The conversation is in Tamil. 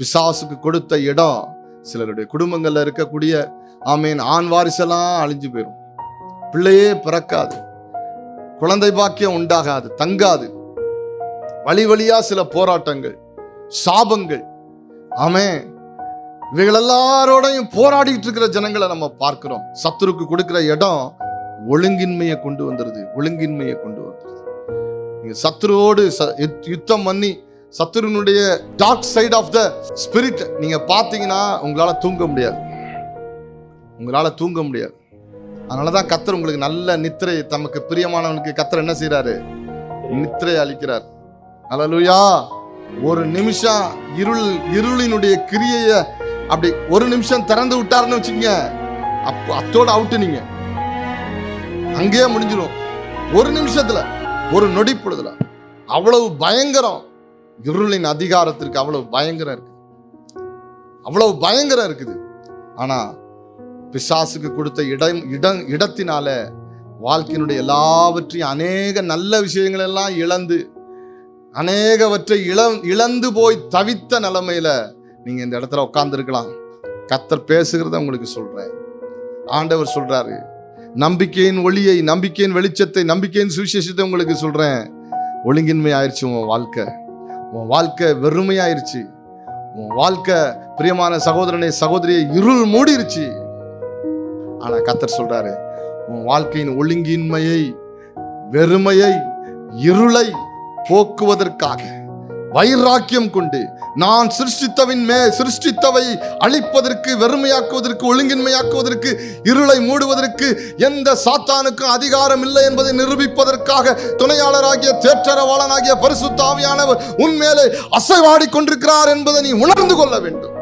பிசாசுக்கு கொடுத்த இடம். சிலருடைய குடும்பங்களில் இருக்கக்கூடிய ஆமீன் ஆண் வாரிசெல்லாம் அழிஞ்சு போயிடும் பிள்ளையே பிறக்காது. குழந்தை பாக்கியம் உண்டாகாது தங்காது. வழி வழியா சில போராட்டங்கள் சாபங்கள். ஆமே இவைகள் எல்லாரோடையும் போராடிட்டு இருக்கிற ஜனங்களை நம்ம பார்க்கிறோம். சத்துருக்கு கொடுக்கிற இடம் ஒழுங்கின்மையை கொண்டு வந்துருது ஒழுங்கின்மையை கொண்டு வந்துருது. நீங்க சத்துருவோடு ச- யுத்- யுத்தம் பண்ணி சத்துருனுடைய dark side of the spirit நீங்கள் பார்த்தீங்கன்னா உங்களால் தூங்க முடியாது. உங்களால் தூங்க முடியாது. அதனாலதான் கத்தர் உங்களுக்கு நல்ல நித்திரை தமக்கு பிரியமானவனுக்கு கத்தர் என்ன செய்கிறாரு நித்திரை அளிக்கிறார். அலலுயா ஒரு நிமிஷம் இருள் இருளினுடைய கிரியைய அப்படி ஒரு நிமிஷம் திறந்து விட்டாருன்னு வச்சுக்கோங்க. அப்போ அத்தோட அவுட்டு நீங்க. அங்கேயே முடிஞ்சிடும் ஒரு நிமிஷத்துல ஒரு நொடி அவ்வளவு பயங்கரம். இருளின் அதிகாரத்திற்கு அவ்வளவு பயங்கரம் இருக்குது. அவ்வளவு பயங்கரம் இருக்குது. ஆனால் பிசாசுக்கு கொடுத்த இடம் இடம் இடத்தினால வாழ்க்கையினுடைய எல்லாவற்றையும் அநேக நல்ல விஷயங்கள் எல்லாம் இழந்து அநேகவற்றை இழ இழந்து போய் தவித்த நிலைமையில நீங்கள் இந்த இடத்துல உட்காந்துருக்கலாம் கத்தர் பேசுகிறத உங்களுக்கு சொல்கிறேன் ஆண்டவர் சொல்கிறாரு நம்பிக்கையின் ஒளியை நம்பிக்கையின் வெளிச்சத்தை நம்பிக்கையின் சுவிசேஷத்தை உங்களுக்கு சொல்கிறேன் ஒழுங்கின்மை ஆயிடுச்சு உன் வாழ்க்கை. உன் வாழ்க்கை வெறுமையாயிருச்சு. உன் வாழ்க்கை பிரியமான சகோதரனை சகோதரியை இருள் மூடிருச்சு. ஆனா கத்தர் சொல்றாரு உன் வாழ்க்கையின் ஒழுங்கின்மையை வெறுமையை இருளை போக்குவதற்காக. வைராக்கியம் கொண்டு நான் சிருஷ்டித்தவின் மே சிருஷ்டித்தவை அழிப்பதற்கு வெறுமையாக்குவதற்கு ஒழுங்கின்மையாக்குவதற்கு இருளை மூடுவதற்கு எந்த சாத்தானுக்கும் அதிகாரம் இல்லை என்பதை நிரூபிப்பதற்காக துணையாளராகிய தேற்றரவாளனாகிய பரிசுத்தாவியானவர் உன்மேலே அசைவாடி கொண்டிருக்கிறார் என்பதை நீ உணர்ந்து கொள்ள வேண்டும்.